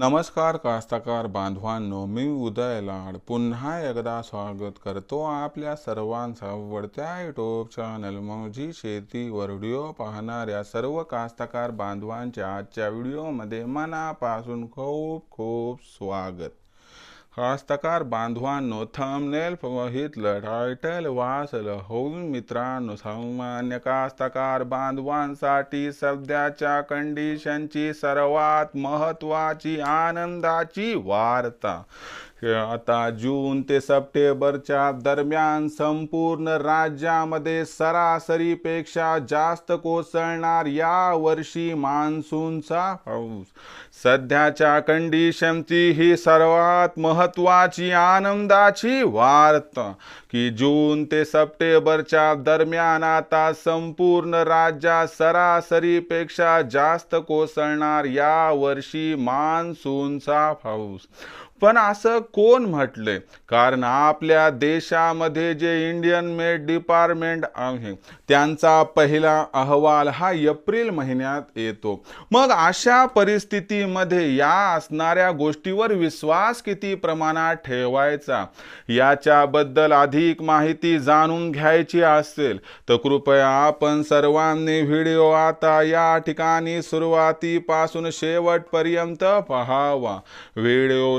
नमस्कार कास्ताकार बांधवांनो मी उदय लाड. पुन्हा एकदा स्वागत करतो आपल्या सर्वांचा आवडत्या युट्यूब चॅनल मौजी शेतीवर व्हिडिओ पाहणाऱ्या सर्व कास्ताकार बांधवांच्या आजच्या व्हिडिओमध्ये मनापासून खूप खूप स्वागत. कास्तकार बांधवांनो थंबनेल बघितलं टायटल वाचलं होऊन मित्रांनो सामान्य कास्तकार बांधवांसाठी सध्याच्या कंडिशनची सर्वात महत्वाची आनंदाची वार्ता. आता जून ते सप्टेंबरच्या दरम्यान संपूर्ण राज्यामध्ये सरासरीपेक्षा जास्त कोसळणार या वर्षी मान्सूनचा पाऊस. सध्याच्या कंडिशनची ही सर्वात महत्वाची आनंदाची वार्ता की जून ते सप्टेंबरच्या दरम्यान आता संपूर्ण राज्यात सरासरीपेक्षा जास्त कोसळणार या वर्षी मान्सूनचा पाऊस. पण असं कोण म्हटलंय? कारण आपल्या देशामध्ये जे इंडियन मेड डिपार्टमेंट आहे त्यांचा पहिला अहवाल हा एप्रिल महिन्यात येतो. मग अशा परिस्थितीमध्ये या असणाऱ्या गोष्टीवर विश्वास किती प्रमाणात ठेवायचा? याच्याबद्दल अधिक माहिती जाणून घ्यायची असेल तर कृपया आपण सर्वांनी व्हिडिओ आता या ठिकाणी सुरुवातीपासून शेवटपर्यंत पहावा. व्हिडिओ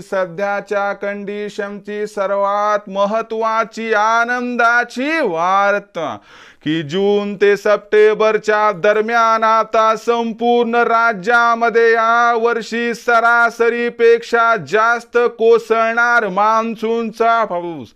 सध्याच्या कंडिशनची सर्वात महत्वाची आनंदाची वार्ता. की जून ते सप्टेंबरच्या दरम्यान आता संपूर्ण राज्यामध्ये या वर्षी सरासरीपेक्षा जास्त कोसळणार मान्सूनचा पाऊस.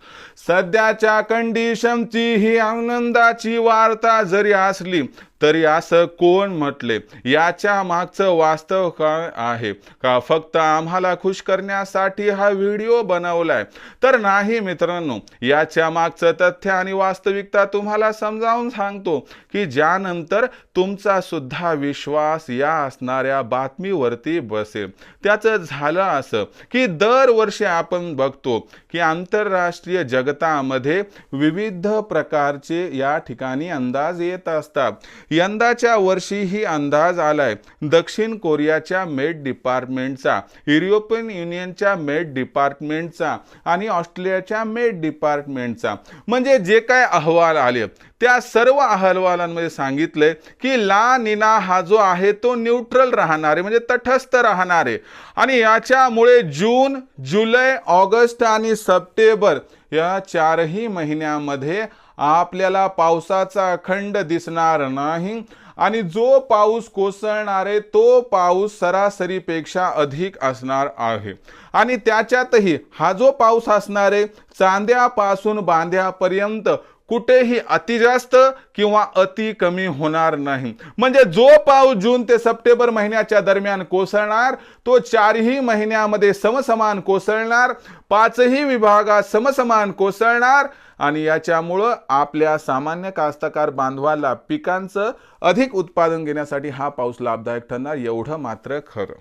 सध्याच्या कंडिशनची ही आनंदाची वार्ता जरी असली तरी असं कोण म्हटले? याच्या मागचं वास्तव काय आहे? का फक्त आम्हाला खुश करण्यासाठी हा व्हिडिओ बनवलाय? तर नाही मित्रांनो याच्या मागचं तथ्य आणि वास्तविकता तुम्हाला समजावून सांगतो की ज्यानंतर तुमचा सुद्धा विश्वास या असणाऱ्या बातमीवरती बसेल. त्याचं झालं असं की दरवर्षी आपण बघतो की आंतरराष्ट्रीय जगतामध्ये विविध प्रकारचे या ठिकाणी अंदाज येत असतात. यंदाच्या वर्षीही अंदाज आलाय. दक्षिण कोरियाच्या मेट डिपार्टमेंटचा युरोपियन युनियनच्या मेट डिपार्टमेंटचा आणि ऑस्ट्रेलियाच्या मेट डिपार्टमेंटचा. म्हणजे जे काय अहवाल आले त्या सर्व अहवालांमध्ये सांगितलंय की ला निना हा जो आहे तो न्यूट्रल राहणारे म्हणजे तटस्थ राहणारे. आणि याच्यामुळे जून जुलै ऑगस्ट आणि सप्टेंबर या चारही महिन्यामध्ये आपल्याला पावसाचा खंड दिसणार नाही. आणि जो पाऊस कोसळणार आहे तो पाऊस सरासरीपेक्षा अधिक असणार आहे. आणि त्याच्यातही हा जो पाऊस असणार आहे चांद्यापासून बांध्यापर्यंत कुठेही अति जास्त किंवा अति कमी होणार नाही. म्हणजे जो पाऊस जून ते सप्टेंबर महिन्याच्या दरम्यान कोसळणार तो चारही महिन्यामध्ये समसमान कोसळणार पाचही विभागात समसमान कोसळणार आणि याच्यामुळं आपल्या सामान्य कास्तकार बांधवाला पिकांचं अधिक उत्पादन घेण्यासाठी हा पाऊस लाभदायक ठरणार एवढं मात्र खरं.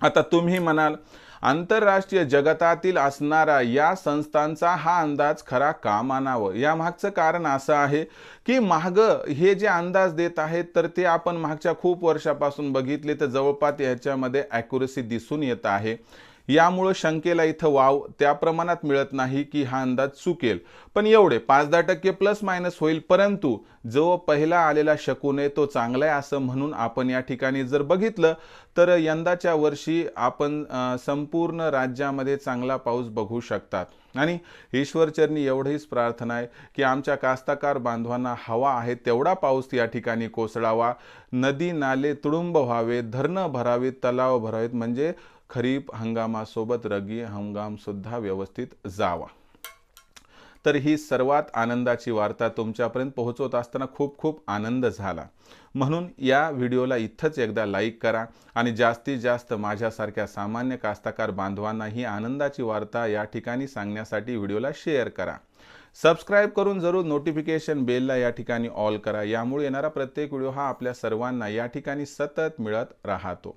आता तुम्ही म्हणाल आंतरराष्ट्रीय जगतातील असणारा या संस्थांचा हा अंदाज खरा का मानावं? या मागचं कारण असं आहे की माग हे जे अंदाज देत आहेत तर ते आपण मागच्या खूप वर्षापासून बघितले तर जवळपास याच्यामध्ये ॲक्युरसी दिसून येत आहे. यामुळं शंकेला इथं वाव त्या प्रमाणात मिळत नाही की हा अंदाज चुकेल. पण एवढे पाच दहा टक्के प्लस मायनस होईल परंतु जो पहिला आलेला शकून आहे तो चांगला आहे असं म्हणून आपण या ठिकाणी जर बघितलं तर यंदाच्या वर्षी आपण संपूर्ण राज्यामध्ये चांगला पाऊस बघू शकतात. आणि ईश्वरचरणी एवढीच प्रार्थना आहे की आमच्या कास्ताकार बांधवांना हवा आहे तेवढा पाऊस या ठिकाणी कोसळावा. नदी नाले तुडुंब व्हावे धरणं भरावीत तलाव भरावेत म्हणजे खरीप हंगामासोबत रगी हंगाम सुद्धा व्यवस्थित जावा. तर ही सर्वात आनंदाची वार्ता तुमच्यापर्यंत पोहोचवत असताना खूप खूप आनंद झाला. म्हणून या व्हिडिओला इथंच एकदा लाईक करा आणि जास्तीत जास्त माझ्यासारख्या सामान्य कास्तकार बांधवांना ही आनंदाची वार्ता या ठिकाणी सांगण्यासाठी व्हिडिओला शेअर करा. सबस्क्राईब करून जरूर नोटिफिकेशन बेलला या ठिकाणी ऑल करा. यामुळे येणारा प्रत्येक व्हिडिओ हा आपल्या सर्वांना या ठिकाणी सतत मिळत राहतो.